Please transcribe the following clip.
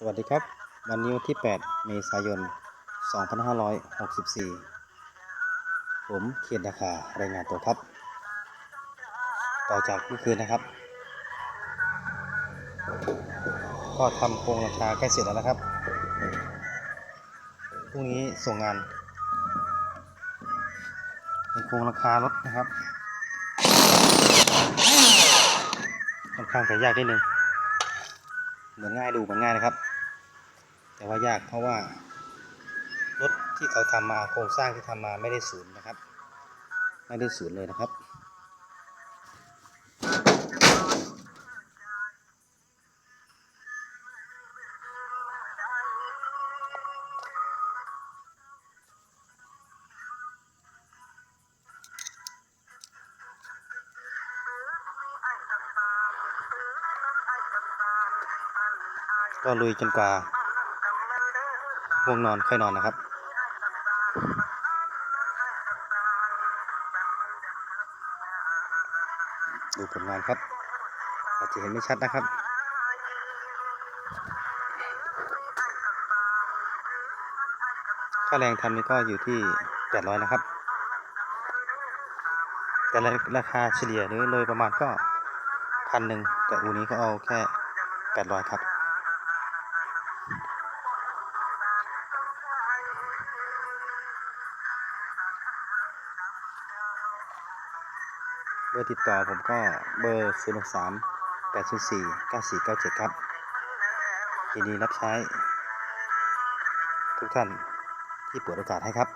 สวัสดีครับ วันนี้วันที่ 8 เมษายน 2564 ผมเขียนราคารายงานตัวครับ ต่อจากเมื่อคืนนะครับ ก็ทำโครงราคาใกล้เสร็จแล้วนะครับ พรุ่งนี้ส่งงาน เป็นโครงราคารถนะครับค่อนข้างจะยากนิดนึงเหมือนง่ายดูเหมือนง่ายนะครับ แต่ว่ายากเพราะว่ารถที่เขาทำมาโครงสร้างที่ทำมาไม่ได้ศูนย์นะครับ ไม่ได้ศูนย์เลยนะครับ ก็ลุยจนกว่า ง่วงนอนค่อยนอนนะครับ ดูผลงานครับ อาจจะเห็นไม่ชัดนะครับค่าแรงทำนี่ก็อยู่ที่ 800 นะครับ แต่ราคาเฉลี่ยหรือโดยประมาณก็พันหนึ่งแต่อูนี้ก็เอาแค่ 800 ครับ เบอร์ติดต่อผมก็เบอร์ 0 6 3 8 0 4 9 4 9 7 ครับยินดีรับใช้ ทุกท่านที่เปิดโอกาสให้ครับ